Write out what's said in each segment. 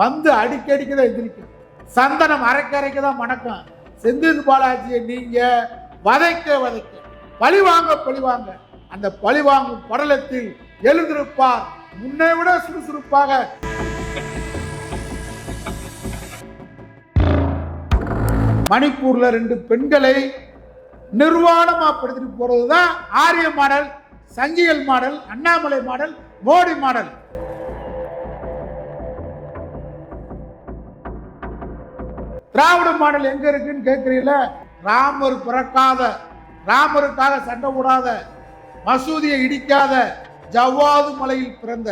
வந்து அடிக்கடிக்கு தான் எந்திரிக்கும். சந்தனம் அரைக்க அரைக்க தான் மணக்கம். செந்தில் பாலாஜியை நீங்க வதைக்க வதைக்க. பழி வாங்க பழி வாங்க. அந்த பழி வாங்கும் படலத்தில் எழுந்திருப்பார். முன்னை விட சுறுசுறுப்பாக. மணிப்பூர்ல ரெண்டு பெண்களை நிர்வாணமா படுத்திட்டு போறதுதான் ஆரிய மாடல் சங்கிகள் model Annamalai model Modi model. திராவிட மாடல் எங்க இருக்குன்னு கேட்கிறீங்கள ராமர் பிறக்காத ராமருக்காக சண்டை போடாத மசூதியை இடிக்காத ஜவ்வாது மலையில் பிறந்த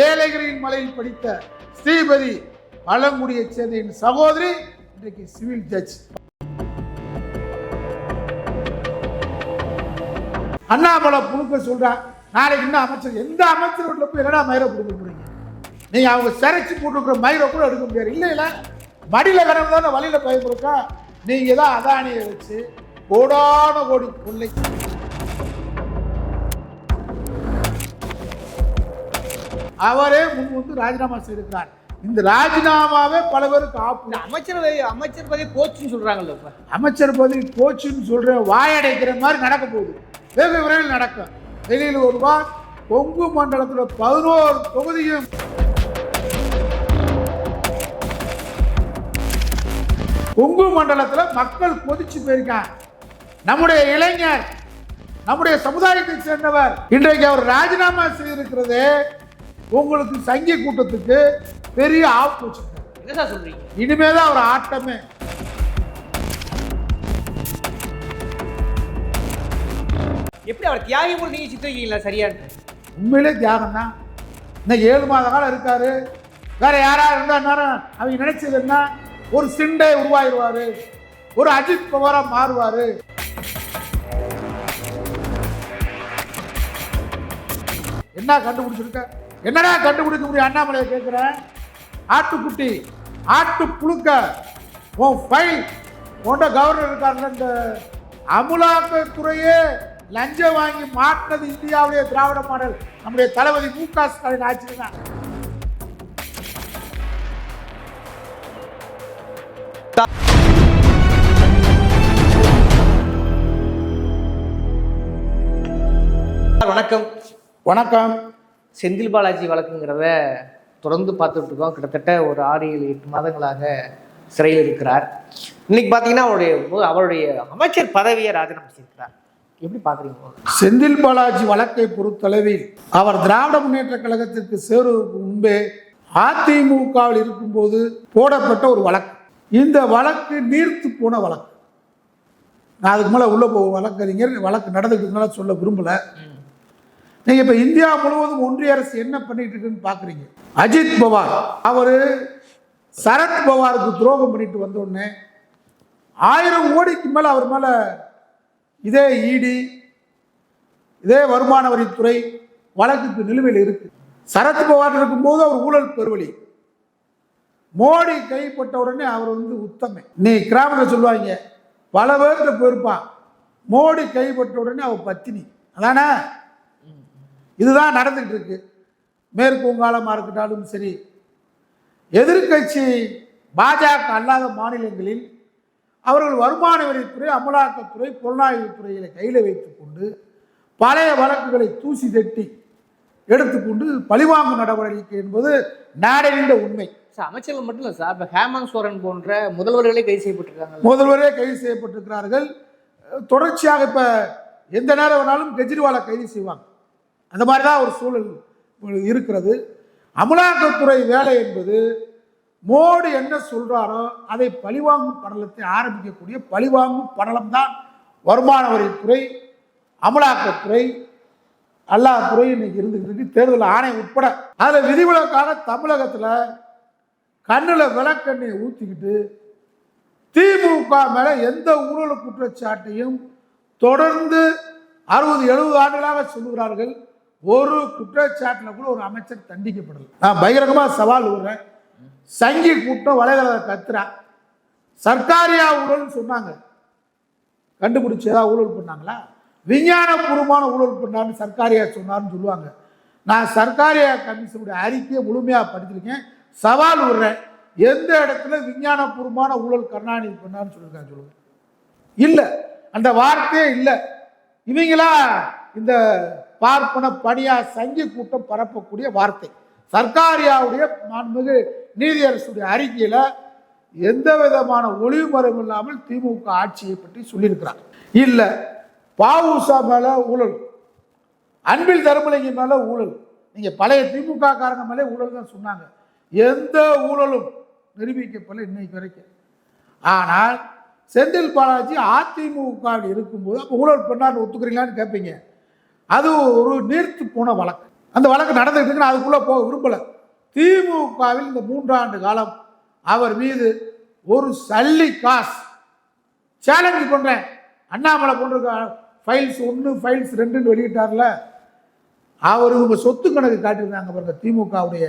ஏழைகளின் மலையில் படித்த ஸ்ரீபதி பழங்குடியைச் சேர்ந்த என் சகோதரி இன்றைக்கு சிவில் ஜட்ஜ். அண்ணாமலை புழுக்க சொல்றான் நாளைக்கு இன்னும் அமைச்சர் எந்த அமைச்சர் போய் என்னடா மயிரை கொடுக்க போறீங்க? நீங்க அவங்க சிறைச்சு போட்டுருக்கிற மயிரை கூட எடுக்க முடியாது இல்லை இல்லை மடியில கடந்து தானே வழியில பயன்படுக்கா நீங்க தான் அதானியை வச்சு கோடான கோடி கொள்ளை. அவரே முன் வந்து ராஜினாமா செய்திருக்கிறார். இந்த ராஜினாமாவே பல பேருக்கு ஆப்பு. இந்த அமைச்சரவை அமைச்சர் பதவி போச்சுன்னு சொல்றாங்கல்ல இப்ப. அமைச்சர் பதவி போச்சுன்னு சொல்றேன் வாயடைக்கிற மாதிரி நடக்க போகுது. வெகு விரைவில் நடக்கும். வெளியில் ஒருவார் கொங்கு மண்டலத்தில் பதினோரு தொகுதியும் கொங்கு மண்டலத்தில் மக்கள் கொதிச்சு போயிருக்காங்க. நம்முடைய இளைஞர் நம்முடைய சமுதாயத்தை சேர்ந்தவர். இன்றைக்கு அவர் ராஜினாமா செய்திருக்கிறது. உங்களுக்கு சங்கி கூட்டத்துக்கு பெரிய ஆப்பு வச்சிருக்காரு. சொல்றீங்க? இனிமே தான் அவர் ஆட்டமே. எப்படி அவர் தியாகி கூட நீங்க சித்தரிக்கீங்களா சரியான்னு உண்மையிலே தியாகம் தான் இன்னும் ஏழு மாத காலம் இருக்காரு. வேற யாரா இருந்தா நேரம் அவங்க நினைச்சது என்ன? ஒரு சிண்டை உருவாயிருவாரு ஒரு அஜித் பவாரா மாறுவாரு. என்ன கண்டுபிடிச்சிருக்க? என்னடா கண்டுபிடிக்க முடியும்? அண்ணாமலையை கேட்கிறேன் ஆட்டுக்குட்டி ஆட்டு புழுக்க உன் ஃபைல் உன்ட கவர்னர் இருக்காருல்ல இந்த அமுலாக்கத்துறையே லஞ்சம் வாங்கி மாட்டினது இந்தியாவுடைய திராவிட மாடல். நம்முடைய தளபதி மு க ஸ்டாலின் ஆட்சி தான் வணக்கம். வணக்கம். செந்தில் பாலாஜி வழக்குங்கிறத தொடர்ந்து பார்த்துட்டு இருக்கோம் கிட்டத்தட்ட ஒரு ஆறு ஏழு எட்டு மாதங்களாக சிறையில் இருக்கிறார். இன்னைக்கு பார்த்தீங்கன்னா அவருடைய அவருடைய அமைச்சர் பதவியை ராஜினாமா செய்திருக்கிறார். எப்படி பார்க்குறீங்க? செந்தில் பாலாஜி வழக்கை பொறுத்தளவில் அவர் திராவிட முன்னேற்ற கழகத்திற்கு சேருவதற்கு முன்பே அதிமுகவில் இருக்கும்போது போடப்பட்ட ஒரு வழக்கு. இந்த வழக்கு நீர்த்து போன வழக்கு. நான் அதுக்கு மேலே உள்ள போக வழக்கறிஞர் வழக்கு நடந்துக்கிட்டதுனால சொல்ல விரும்பல. நீங்க இப்ப இந்தியா முழுவதும் ஒன்றிய அரசு என்ன பண்ணிட்டு இருக்குன்னு பாக்குறீங்க? அஜித் பவார் அவரு சரத் பவாருக்கு துரோகம் பண்ணிட்டு வந்த உடனே ஆயிரம் கோடிக்கு மேல அவர் மேல இதே இடி இதே வருமான வரித்துறை வழக்குக்கு நிலுவையில் இருக்கு. சரத் பவார் இருக்கும்போது அவர் ஊழல் பெருவழி. மோடி கைப்பட்ட உடனே அவர் வந்து உத்தமை. நீ கிராமத்தில் சொல்லுவாங்க பல பேர்கிட்ட போயிருப்பான். மோடி கைப்பட்ட உடனே அவர் பத்தினி. அதானே? இதுதான் நடந்துகிட்டு இருக்கு. மேற்கு வங்காளமாக இருக்கட்டாலும் சரி எதிர்க்கட்சி பாஜக அல்லாத மாநிலங்களில் அவர்கள் வருமான வரித்துறை அமலாக்கத்துறை புலனாய்வுத்துறைகளை கையில் வைத்துக்கொண்டு பழைய வழக்குகளை தூசி தட்டி எடுத்துக்கொண்டு பழிவாங்கும் நடவடிக்கை என்பது நாடறிந்த உண்மை. சார் அமைச்சர்கள் மட்டும் இல்லை சார் இப்போ ஹேமந்த் சோரன் போன்ற முதல்வர்களே கைது செய்யப்பட்டிருக்காங்க முதல்வரே கைது செய்யப்பட்டிருக்கிறார்கள். தொடர்ச்சியாக இப்போ எந்த நேரம் வேணாலும் கெஜ்ரிவாலை கைது செய்வாங்க. அந்த மாதிரி தான் ஒரு சூழல் இருக்கிறது. அமலாக்கத்துறை வேலை என்பது மோடி என்ன சொல்றாரோ அதை பழிவாங்கும் படலத்தை ஆரம்பிக்கக்கூடிய பழிவாங்கும் படலம் தான் வருமான வரித்துறை அமலாக்கத்துறை எல்லா துறையும் இன்னைக்கு இருந்துக்கிட்டு இருக்கு. தேர்தல் ஆணையம் உட்பட அதில் விதிவிலக்காக தமிழகத்தில் கண்ணில் விளக்கண்ணியை ஊற்றிக்கிட்டு திமுக மேலே எந்த ஊழல் குற்றச்சாட்டையும் தொடர்ந்து அறுபது எழுபது ஆண்டுகளாக சொல்லுகிறார்கள். ஒரு குற்றச்சாட்டில் கூட ஒரு அமைச்சர் தண்டிக்கப்படலை. நான் பகிரங்கமாக சவால் விடுறேன். சங்கி கூட்டம் வலைதளத்தை கத்துறா. சர்க்காரியா ஊழல்னு சொன்னாங்க. கண்டுபிடிச்சு ஏதாவது ஊழல் பண்ணாங்களா? விஞ்ஞானபூர்வமான ஊழல் பண்ணான்னு சர்க்காரியா சொன்னார்னு சொல்லுவாங்க. நான் சர்க்காரியா கமிஷனுடைய அறிக்கையை முழுமையாக படிச்சிருக்கேன். சவால் விடுறேன். எந்த இடத்துல விஞ்ஞானபூர்வமான ஊழல் கருணாநிதி பண்ணான்னு சொல்லியிருக்காங்க சொல்லுங்க. இல்லை. அந்த வார்த்தையே இல்லை. இவங்களா இந்த பார்ப்பன பணியா சங்கி கூட்டம் பரப்பக்கூடிய வார்த்தை. சர்க்காரியாவுடைய மாண்புமிகு நீதியரசுடைய அறிக்கையில் எந்த விதமான ஒளிவுமறைவும் இல்லாமல் திமுக ஆட்சியை பற்றி சொல்லியிருக்கிறார். இல்லை. பாவுசா மேலே ஊழல். அன்பில் தர்மலிங்கம் மேலே ஊழல். நீங்கள் பழைய திமுக காரங்க மேலே ஊழல் தான் சொன்னாங்க. எந்த ஊழலும் நிரூபிக்கப்படல இன்னைக்கு வரைக்கும். ஆனால் செந்தில் பாலாஜி அதிமுக இருக்கும்போது அப்போ ஊழல் பெண்ணார் ஒத்துக்கிறீங்களான்னு கேட்பீங்க அது ஒரு நீர்த்து போன வழக்கு. அந்த வழக்கு நடந்துட்டு நான் அதுக்குள்ளே போக விரும்பலை. திமுகவில் இந்த மூன்றாண்டு காலம் அவர் மீது ஒரு சல்லி காசு. சேலஞ்சு பண்ணுறேன் அண்ணாமலை போன்ற ஃபைல்ஸ் ஒன்று ஃபைல்ஸ் ரெண்டுன்னு வெளியிட்டார்ல அவர் இவங்க சொத்து கணக்கு காட்டியிருந்தாங்க பாருங்க திமுகவுடைய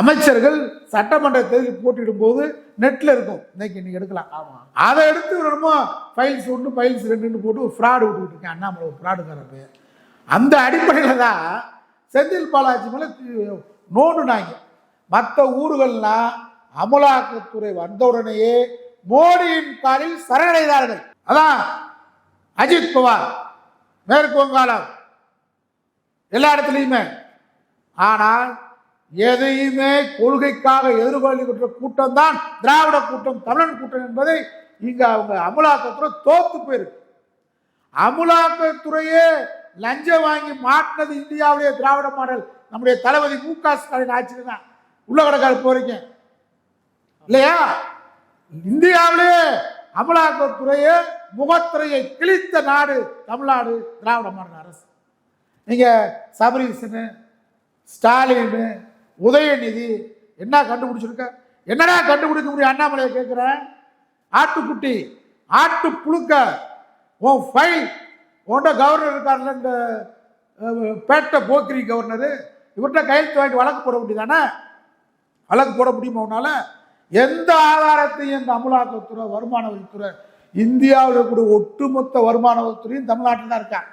அமைச்சர்கள் சட்டமன்ற தேர்தலில் போட்டியிடும் போது நெட்டில் இருக்கும். இன்னைக்கு நீங்கள் எடுக்கலாம். ஆமா. அதை எடுத்து என்னமோ ஃபைல்ஸ் ஒன்று ஃபைல்ஸ் ரெண்டுன்னு போட்டு ஃப்ராடு விட்டுக்கிட்டு இருக்கேன். அண்ணாமலை ஃப்ராடுக்கார பேர். அந்த அடிப்படையில் தான் செந்தில் பாலாஜி மேலே நோண்டுனாங்க. மற்ற ஊர்கள்லாம் அமலாக்கத்துறை வந்த உடனேயே மோடியின் காலில் சரணடைந்தார்கள். அதான் அஜித் பவார் மேற்கு வங்காளம் எல்லா இடத்துலையுமே. ஆனால் எதையுமே கொள்கைக்காக எதிர்கொள்கின்ற கூட்டம் தான் திராவிட கூட்டம் தமிழன் கூட்டம் என்பதை இங்கே அவங்க அமலாக்கத்துறை தோத்து போயிருக்கு. அமலாக்கத்துறையே லஞ்சம் வாங்கி மாட்டினது இந்தியாவுடைய திராவிட மாடல். நம்முடைய தளபதி மு க ஸ்டாலின் ஆட்சியில் தான் உள்ள கடற்கால போறீங்க இல்லையா? இந்தியாவிலே அமலாக்கத்துறையே முகத்திரையை கிழித்த நாடு தமிழ்நாடு திராவிட மாநில அரசு. நீங்கள் சபரீசனு ஸ்டாலின் உதயநிதி என்ன கண்டுபிடிச்சிருக்க? என்னடா கண்டுபிடிக்க முடியும்? அண்ணாமலையை கேட்குறேன் ஆட்டுக்குட்டி ஆட்டு புழுக்க உன் ஃபைல் உன்ட கவர்னர் இருக்கார்ல இந்த பேட்டை போக்கிரி கவர்னரு இவர்கிட்ட கையெழுத்து வாங்கிட்டு வழக்கு போட முடியுதானே வழக்கு போட முடியுமா உன்னால? எந்த ஆதாரத்தையும் இந்த அமலாக்கத்துறை வருமான வரித்துறை இந்தியாவில் இருக்கக்கூடிய ஒட்டுமொத்த வருமான வரித்துறையும் தமிழ்நாட்டில் தான் இருக்காங்க.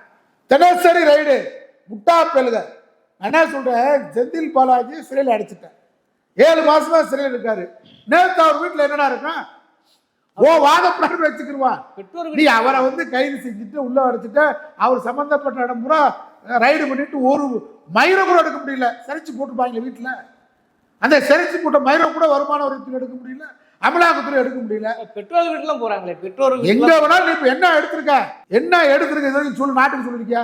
தினசரி ரைடு முட்டா நான் என்ன சொல்றேன்? செந்தில் பாலாஜி சிறையில் அடைச்சிட்டேன். ஏழு மாசமா சிறையில் இருக்காரு. நேத்து அவர் வீட்டில் என்னடா இருக்கான் ஓ வாதப்படான்னு வச்சுக்கிருவான். பெற்றோர்கள் நீ அவரை வந்து கைது செஞ்சுட்டு உள்ள அடைச்சிட்டு. அவர் சம்பந்தப்பட்ட இடம் பூரா ரைடு பண்ணிட்டு ஒரு மயிரை கூட எடுக்க முடியல. சரிச்சு போட்டுப்பாங்க வீட்டில். அந்த சரிச்சு போட்ட மயிரை கூட வருமான வரித்துறை எடுக்க முடியல. அமலாக்கத்துறை எடுக்க முடியல. பெற்றோர்கள் வீட்டுலாம் போறாங்களே பெற்றோர்கள் எங்க வேணாலும் நீ இப்ப என்ன எடுத்திருக்க? என்ன எடுத்திருக்க? இது சொல்லு நாட்டுக்கு சொல்லிருக்கியா?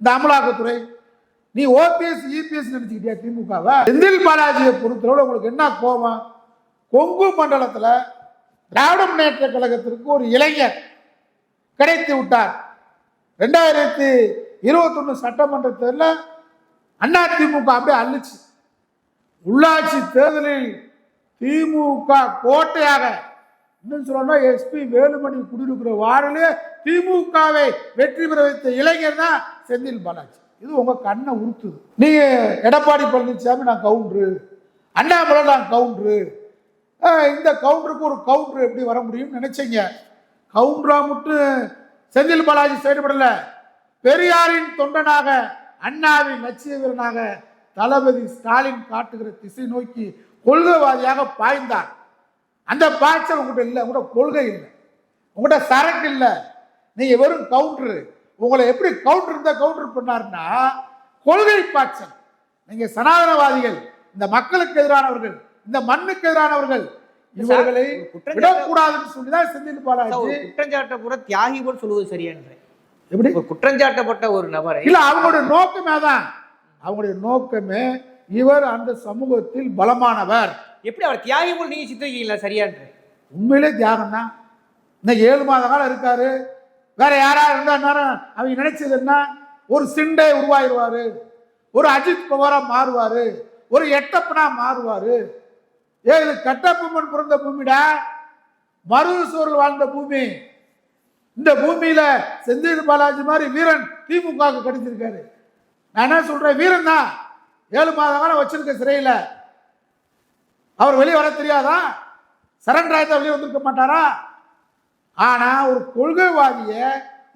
இந்த அமலாக்கத்துறை. நீ ஓபிஎஸ் இபிஎஸ் நினைச்சுக்கிட்டியா திமுகவை? செந்தில் பாலாஜியை பொறுத்தளவு உங்களுக்கு என்ன கோபம்? கொங்கு மண்டலத்துல திராவிட முன்னேற்ற கழகத்திற்கு ஒரு இளைஞர் கிடைத்து விட்டார். ரெண்டாயிரத்தி இருபத்தொன்னு சட்டமன்ற தேர்தலில் அண்ணா திமுக அப்படியே அள்ளிச்சு. உள்ளாட்சி தேர்தலில் திமுக கோட்டையாக இன்னும் சொல்லணும்னா எஸ்பி வேலுமணி குடியிருக்கிற வார்டிலே திமுகவை வெற்றி பெற வைத்த இளைஞர் தான் செந்தில் பாலாஜி. இது உங்க கண்ணை உறுத்துது நீங்க எடப்பாடி பழனிசாமி நான் கவுண்டரு. அண்ணாமலை நான் கவுண்டரு. இந்த கவுண்டருக்கு ஒரு கவுண்டர் எப்படி வர முடியும்னு நினைச்சீங்க? கவுண்டரா மட்டும் செந்தில் பாலாஜி செயல்படல. பெரியாரின் தொண்டனாக அண்ணாவின் லட்சிய வீரனாக தளபதி ஸ்டாலின் காட்டுகிற திசை நோக்கி கொள்கைவாதியாக பாய்ந்தார். அந்த பாய்ச்சல் உங்கள்கிட்ட இல்லை உங்கள்கிட்ட கொள்கை இல்லை. உங்கள்கிட்ட சரக்கு இல்லை. நீங்க வெறும் கவுண்டரு உங்களை எப்படி கவுண்டர் இருந்தா கவுண்டர் பண்ணாருன்னா கொள்கை பாய்ச்சல். நீங்க சனாதனவாதிகள் இந்த மக்களுக்கு எதிரானவர்கள் இந்த மண்ணுக்கு எதிரானவர்கள் இவர்களை விடக்கூடாதுன்னு சொல்லிதான் செந்தில் ஒரு பாலாஜி குற்றஞ்சாட்டப்பட்ட தியாகி போல் சொல்லுவது சரியான்றேன் எப்படி? குற்றஞ்சாட்டப்பட்ட ஒரு நபரை இல்ல அவங்களுடைய நோக்கமே தான் அவங்களுடைய நோக்கமே இவர் அந்த சமூகத்தில் பலமானவர். எப்படி அவர் தியாகி போல் நீங்க சித்தரிக்கீங்களா சரியான்றேன் உண்மையிலே தியாகம் தான் இன்னைக்கு ஏழு மாத காலம் இருக்காரு. வேற யாரா இருந்தா நேரம் அவங்க நினைச்சது என்ன? ஒரு சிண்டை உருவாயிருவாரு. ஒரு அஜித் பவாரா மாறுவாரு. ஒரு எட்டப்பனா மாறுவாரு. ஏ இது கட்டப்பொம்மன் பிறந்த பூமிடா. மருதசோர்கள் வாழ்ந்த பூமி. இந்த பூமியில செந்தில் பாலாஜி மாதிரி வீரன் திமுக க்கு கிடைச்சிருக்காரு நான் என்ன சொல்றேன் வீரன் தான் ஏழு மாத காலம் வச்சிருக்க சிறையில. அவர் வெளியே வர தெரியாதா? சரண்டர் ஆயிரத்தா வெளியே வந்திருக்க மாட்டாரா? ஆனா ஒரு கொள்கைவாதிய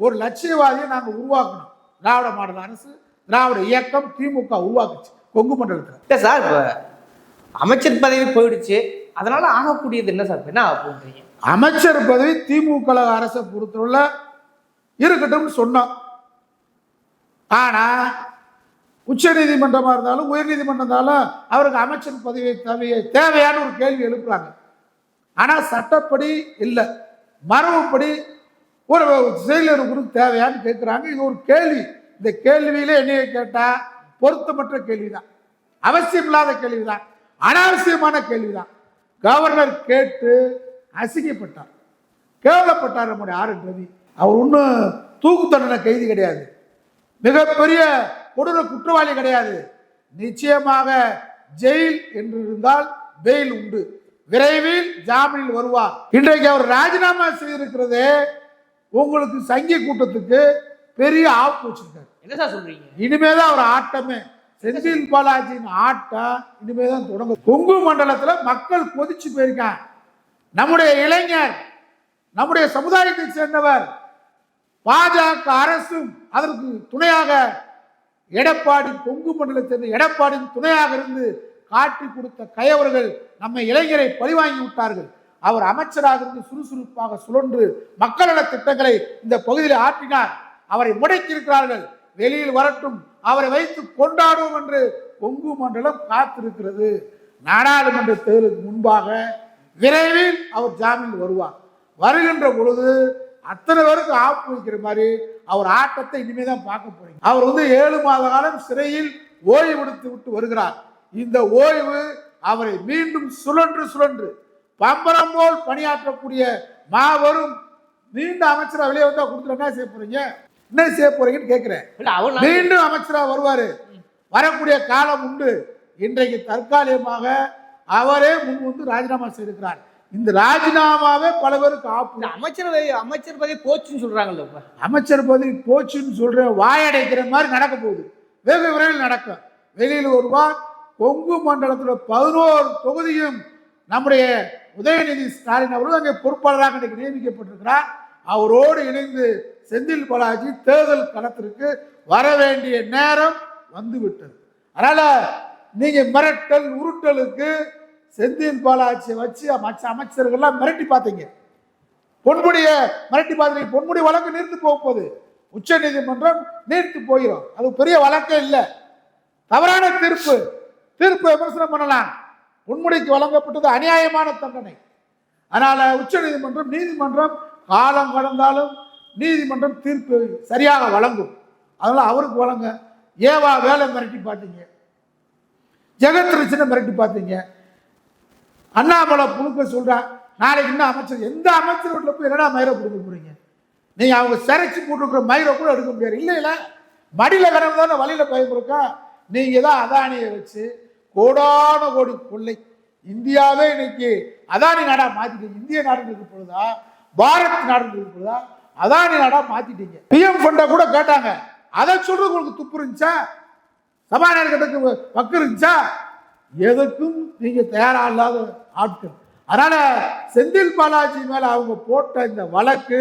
ஒரு லட்சியவாதியை நாங்க உருவாக்கணும். திராவிட மாடல் அரசு திராவிட இயக்கம் திமுக உருவாக்குச்சு. கொங்கு மண்டலத்தில். இல்லை சார் இப்போ அமைச்சர் பதவி போயிடுச்சு. அதனால ஆகக்கூடியது என்ன சார்? என்ன ஆகுன்றீங்க அமைச்சர் பதவி திமுக அரசை பொறுத்தவரை இருக்கட்டும் சொன்னோம். ஆனா உச்ச நீதிமன்றமாக இருந்தாலும் உயர் நீதிமன்றம் இருந்தாலும் அவருக்கு அமைச்சர் பதவி தேவையை தேவையான ஒரு கேள்வி எழுப்புறாங்க. ஆனால் சட்டப்படி இல்லை. மரபுப்படி ஒரு செயலருக்கு தேவையான்னு கேட்குறாங்க இது ஒரு கேள்வி. இந்த கேள்வியில என்னைய கேட்டால் பொருத்தமற்ற கேள்விதான். அவசியம் இல்லாத கேள்விதான். அனாவசியமான கேள்விதான். கவர்னர் கேட்டு அசிங்கப்பட்டார். கேவலப்பட்டார் நம்முடைய ஆர் ரவி. அவர் ஒன்றும் தூக்கு தண்டனை கைதி கிடையாது. மிகப்பெரிய கொடூர குற்றவாளி கிடையாது. நிச்சயமாக ஜெயில் என்று இருந்தால் பெயில் உண்டு. விரைவில் ஜாமீனில் வருவார் இன்றைக்கு அவர் ராஜினாமா செய்திருக்கிறதே உங்களுக்கு சங்கி கூட்டத்துக்கு பெரிய ஆப்பு வச்சிருக்காரு. என்ன சார் சொல்றீங்க? இனிமேதான் அவர் ஆட்டமே. செந்தில் பாலாஜியின் ஆட்டம் இனிமேதான் தொடங்கும். கொங்கு மண்டலத்துல மக்கள் கொதிச்சு போயிருக்கான் நம்முடைய இளைஞர் நம்முடைய சமுதாயத்தை சேர்ந்தவர் பாஜக அரசும் அதற்கு துணையாக எடப்பாடி கொங்கு மண்டலத்தை சேர்ந்த எடப்பாடியின் துணையாக இருந்து காட்டி கொடுத்த கயவர்கள் நம்ம இளைஞரை பழிவாங்கி விட்டார்கள். அவர் அமைச்சராக இருந்து சுறுசுறுப்பாக சுழன்று மக்கள் நல திட்டங்களை இந்த பகுதியில் ஆற்றினார். அவரை முடக்கியிருக்கிறார்கள். வெளியில் வரட்டும். அவரை வைத்து கொண்டாடுவோம் என்று கொங்கு மண்டலம் காத்திருக்கிறது. நாடாளுமன்ற தேர்தலுக்கு முன்பாக விரைவில் அவர் ஜாமீன் வருவார். வருகின்ற பொழுது அத்தனை பேருக்கு ஆப்பு வைக்கிற மாதிரி அவர் ஆட்டத்தை இனிமே தான் பார்க்க போறீங்க. அவர் வந்து ஏழு மாத காலம் சிறையில் ஓய்வு எடுத்து விட்டு வருகிறார். இந்த ஓய்வு அவரை மீண்டும் சுழன்று சுழன்று பம்பரம் போல் பணியாற்றக்கூடிய மாபெரும் நீண்ட அமைச்சரா வெளியே வந்தா கொடுத்துட்டு என்ன செய்ய போறீங்க? என்ன செய்ய போறீங்கன்னு கேட்கிறேன் மீண்டும் அமைச்சரா வருவாரு. வரக்கூடிய காலம் உண்டு. இன்றைக்கு தற்காலிகமாக அவரே முன் வந்து ராஜினாமா செய்திருக்கிறார். இந்த ராஜினாமாவே பல பேருக்கு ஆப்பு. அமைச்சரவை அமைச்சர் பதவி போச்சுன்னு சொல்றாங்கல்ல அமைச்சர் பதவி போச்சுன்னு சொல்றேன் வாயடைக்கிற மாதிரி நடக்க போகுது. வெகு விரைவில் நடக்கும் வெளியில் வருவார் கொங்கு மண்டலத்தில் பதினோரு தொகுதியும் நம்முடைய உதயநிதி ஸ்டாலின் அவர்கள் அங்கே பொறுப்பாளராக இன்றைக்கு நியமிக்கப்பட்டிருக்கிறார். அவரோடு இணைந்து செந்தில் பாலாஜி தேர்தல் களத்திற்கு வர வேண்டிய நேரம் வந்துவிட்டது. அதனால நீங்க மிரட்டல் உருட்டலுக்கு செந்தில் பாலாஜியை வச்சு மற்ற அமைச்சர்கள்லாம் மிரட்டி பார்த்தீங்க. பொன்முடிய மிரட்டி பார்த்தீங்க. பொன்முடி வழக்கு நீர்த்து போக போகுது. உச்ச நீதிமன்றம் நீர்த்து போயிடும் அது பெரிய வழக்கே இல்லை. தவறான தீர்ப்பு. தீர்ப்பு விமர்சனம் பண்ணலாம். பொன்முடிக்கு வழங்கப்பட்டது அநியாயமான தண்டனை. அதனால உச்ச நீதிமன்றம் நீதிமன்றம் காலம் கடந்தாலும் நீதிமன்றம் தீர்ப்பு சரியாக வழங்கும். அதனால அவருக்கு வழங்க. ஏவா வேலை மிரட்டி பார்த்தீங்க. ஜெகத் ரிச்சனை மிரட்டி பார்த்தீங்க. அண்ணாமலை புழுக்க சொல்கிறான் நாளைக்கு இன்னும் அமைச்சர் எந்த அமைச்சர் வீட்டில் போய் என்னடா மயிரை கொடுக்க போறீங்க? நீங்கள் அவங்க சிறைச்சி போட்டுருக்கிற மயிரை கூட எடுக்க முடியாது. இல்லை இல்லை. மடியில் கிடந்து தானே வழியில் பயம் நீங்கள் தான் அதானியை வச்சு கோடான கோடி கொள்ளை. இந்தியாவே இன்னைக்கு அதானி நாடா மாற்றிட்டீங்க இந்திய நாடு இருக்க பொழுதா? பாரத் நாடு இருக்க பொழுதா? அதானி நாடா மாற்றிட்டீங்க பிஎம் ஃபண்டை கூட கேட்டாங்க. அதை சொல்றது உங்களுக்கு துப்பு இருந்துச்சா? சபாநாயகர் கிட்டக்கு வக்கு இருந்துச்சா? எதுக்கும் நீங்கள் தயாராக இல்லாத ஆட்கள். அதனால் செந்தில் பாலாஜி மேலே அவங்க போட்ட இந்த வழக்கு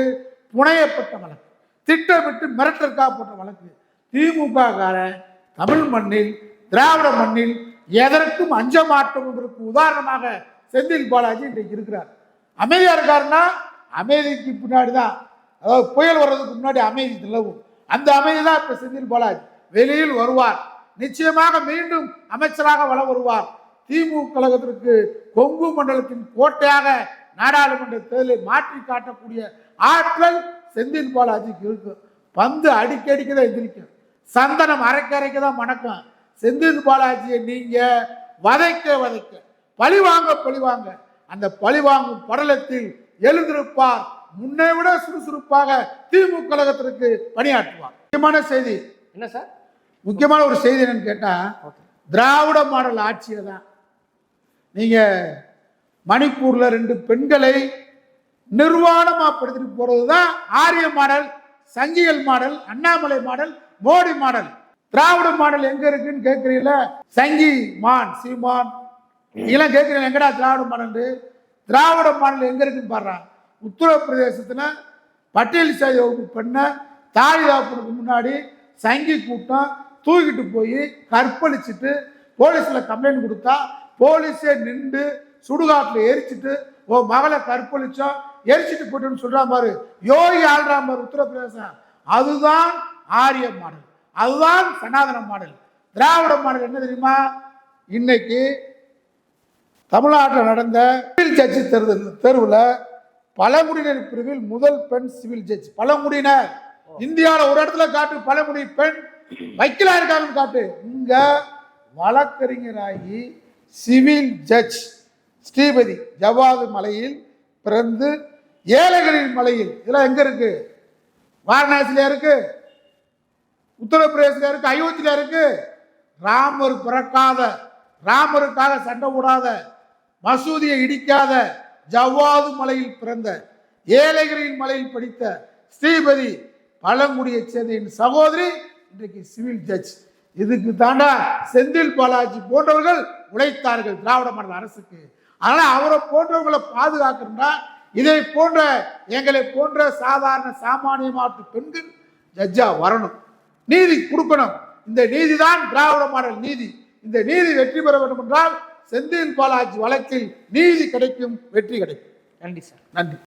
புனையப்பட்ட வழக்கு திட்டமிட்டு மிரட்டலுக்காக போட்ட வழக்கு. திமுக காரன் தமிழ் மண்ணில் திராவிட மண்ணில் எதற்கும் அஞ்ச மாட்டோம் என்பதற்கு உதாரணமாக செந்தில் பாலாஜி இன்றைக்கு இருக்கிறார். அமைதியா இருக்காருன்னா அமைதிக்கு பின்னாடி தான் அதாவது புயல் வர்றதுக்கு முன்னாடி அமைதி நிலவும். அந்த அமைதி தான் இப்போ செந்தில் பாலாஜி வெளியில் வருவார். நிச்சயமாக மீண்டும் அமைச்சராக வள வருவார். திமுக கழகத்திற்கு கொங்கு மண்டலத்தின் கோட்டையாக நாடாளுமன்ற தேர்தலை மாற்றி காட்டக்கூடிய ஆற்றல் செந்தில் பாலாஜிக்கு இருக்கு. பந்து அடிக்க அடிக்க தான் எந்திரிக்கும். சந்தனம் அரைக்க அரைக்க தான் மணக்கும். செந்தில் பாலாஜியை நீங்க வதைக்க வதைக்க. பழி வாங்க பழி வாங்க. அந்த பழி வாங்கும் படலத்தில் எழுந்திருப்பார். முன்னை விட சுறுசுறுப்பாக திமுக கழகத்திற்கு பணியாற்றுவார். முக்கியமான செய்தி. என்ன சார்? முக்கியமான ஒரு செய்தி என்னன்னு கேட்டா ஓகே. திராவிட மாடல் ஆட்சியை தான் நீங்கள் மணிப்பூரில் ரெண்டு பெண்களை நிர்வாணமா படுத்திட்டு போகிறது தான் ஆரிய மாடல் சங்கிகள் model Annamalai model Modi model. திராவிட மாடல் எங்கே இருக்குன்னு கேட்குறீங்கள சங்கி மான் சீமான். இதெல்லாம் கேட்குறீங்க எங்கடா திராவிட மாடல் திராவிட மாடல் எங்கே இருக்குன்னு பாடுறான் உத்தரப்பிரதேசத்தில் பட்டியல் சாதி வகுப்பு பெண்ணை தாலி முன்னாடி சங்கி கூட்டம் தூக்கிட்டு போய் கற்பழிச்சிட்டு போலீஸில் கம்ப்ளைண்ட் கொடுத்தா போலீஸே நின்று சுடுகாட்டில் எரிச்சிட்டு ஓ மகளை கற்பழிச்சோம் எரிச்சிட்டு போட்டுன்னு சொல்ற பாரு. யோகி ஆள்றான் பாரு உத்தரப்பிரதேசம். அதுதான் ஆரிய மாடல். அதுதான் சனாதன மாடல். திராவிட மாடல் என்ன தெரியுமா? இன்னைக்கு தமிழ்நாட்டில் நடந்த சிவில் ஜட்ஜி தேர்தல் தேர்வில் பழங்குடியினர் பிரிவில் முதல் பெண் சிவில் ஜட்ஜ். பழங்குடியினர். இந்தியாவில் ஒரு இடத்துல காட்டு பழங்குடி பெண் வைக்கலா இருக்காங்கன்னு காட்டு. இங்க வழக்கறிஞராகி சிவில் ஜட்ஜ் ஸ்ரீபதி ஜவாது மலையில் பிறந்து ஏழைகளின் மலையில். இதெல்லாம் எங்கே இருக்கு? வாரணாசியில் இருக்கு. உத்தரப்பிரதேசில் இருக்கு. அயோத்தியில இருக்கு. ராமர் பிறக்காத ராமருக்காக சண்டை போடாத மசூதியை இடிக்காத ஜவ்வாது மலையில் பிறந்த ஏழைகளின் மலையில் படித்த ஸ்ரீபதி பழங்குடியைச் சேர்ந்த என் சகோதரி இன்றைக்கு சிவில் ஜட்ஜ். இதுக்கு தாண்டா செந்தில் பாலாஜி போன்றவர்கள் உழைத்தார்கள் திராவிட மாடல் அரசுக்கு. அதனால அவரை போன்றவர்களை பாதுகாக்கணும்னா இதை போன்ற எங்களை போன்ற சாதாரண சாமானிய மாட்டு பெண்கள் ஜட்ஜா வரணும். நீதி கொடுக்கணும். இந்த நீதி தான் திராவிட மாடல் நீதி. இந்த நீதி வெற்றி பெற வேண்டும் என்றால் செந்தில் பாலாஜி வழக்கில் நீதி கிடைக்கும் வெற்றி கிடைக்கும். நன்றி சார். நன்றி.